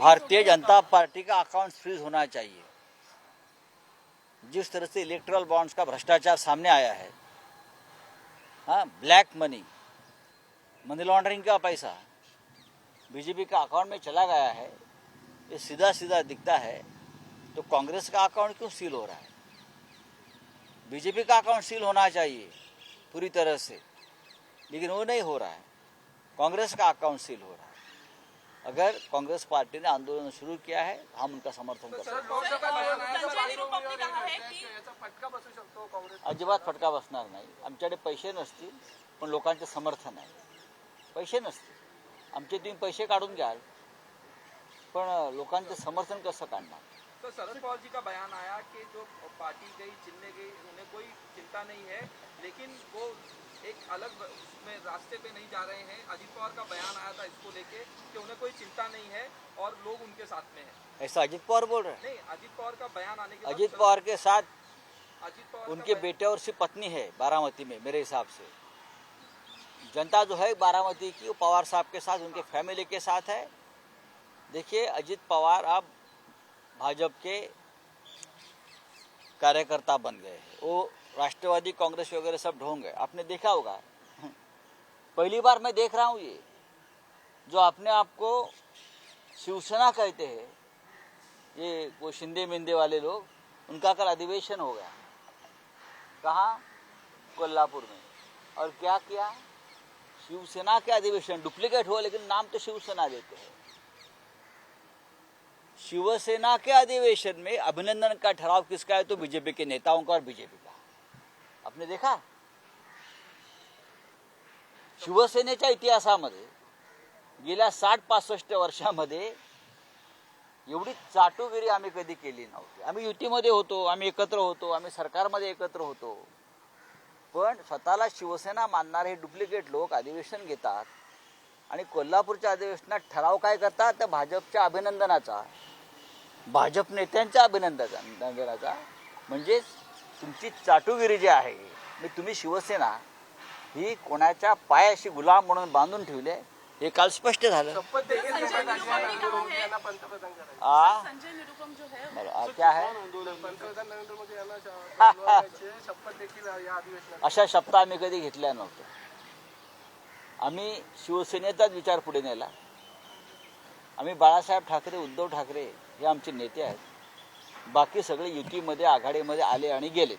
Bharatiya Janata party का account freeze होना चाहिए। जिस तरह से इलेक्ट्रल बॉन्ड्स का भ्रष्टाचार सामने आया है हाँ ब्लैक मनी मनी लॉन्ड्रिंग का पैसा बीजेपी का अकाउंट में चला गया है, ये सीधा सीधा दिखता है तो कांग्रेस का अकाउंट क्यों सील हो रहा है? बीजेपी का अकाउंट सील होना चाहिए पूरी तरह से, लेकिन वो नहीं हो रहा है। कांग्रेस का अकाउंट सील हो रहा है। अगर कांग्रेस पार्टी ने आंदोलन शुरू किया है हम उनका समर्थन करते संजय निरुपम ने कहा की याचा फटका बसू शकतो काँग्रेस अजिबात फटका बसणार नाही. आमच्याकडे पैसे नसतील पण लोकांचे समर्थन आहे. पैसे नसतील. आमचे तुम्ही पैसे काढून घ्याल पण लोकांचे समर्थन कसं काढणार? तो शरद पवार जी का बयान आया कि जो पार्टी गई चिन्ह गई उन्हें कोई चिंता नहीं है लेकिन वो एक अलग उसमें रास्ते पे नहीं जा रहे हैं। अजित पवार का बयान आया था इसको लेके कि उन्हें कोई चिंता नहीं है और लोग उनके साथ में हैं। ऐसा अजित पवार बोल रहे हैं? नहीं अजित पवार का बयान आने के अजित पवार के साथ अजित पवार उनके बेटे और उसकी पत्नी है बारामती में मेरे हिसाब से। जनता जो है बारामती की वो पवार साहब के साथ उनके फैमिली के साथ है। देखिए अजित पवार अब भाजपा के कार्यकर्ता बन गए वो राष्ट्रवादी, कांग्रेस वगैरह सब ढोंग है। आपने देखा होगा। पहली बार मैं देख रहा हूँ ये, जो अपने आप को शिवसेना कहते हैं। ये वो शिंदे मिंदे वाले लोग, उनका कल अधिवेशन हो गया। कहाँ? कोल्हापुर में। और क्या किया? शिवसेना के अधिवेशन, डुप्लीकेट हुआ, लेकिन नाम तो शिवसेना देते हैं। शिवसेना के अधिवेशन में अभिनंदन का ठराव किसका है? तो बीजेपी के नेताओं का और बीजेपी का। आपने देखा? शिवसेनेच्या इतिहासामध्ये गेल्या साठ पासष्ट वर्षामध्ये एवढी चाटुगिरी आम्ही कधी केली नव्हती. आम्ही युतीमध्ये होतो आम्ही एकत्र होतो आम्ही सरकारमध्ये एकत्र होतो. पण स्वतःला शिवसेना मानणारे हे डुप्लिकेट लोक अधिवेशन घेतात आणि कोल्हापूरच्या अधिवेशनात ठराव काय करतात? तर भाजपच्या अभिनंदनाचा. भाजप नेत्यांच्या अभिनंदनाचा म्हणजेच तुमची चाटुगिरी जी आहे मी तुम्ही शिवसेना ही कोणाच्या पायाशी गुलाम म्हणून बांधून ठेवले हे काल स्पष्ट झालं. अशा शब्द आम्ही कधी घेतल्या नव्हत्या. आम्ही शिवसेनेचाच विचार पुढे नेला. आम्ही बाळासाहेब ठाकरे उद्धव ठाकरे हे आमचे नेते आहेत. बाकी सगळे युतीमध्ये आघाडीमध्ये आले आणि गेले.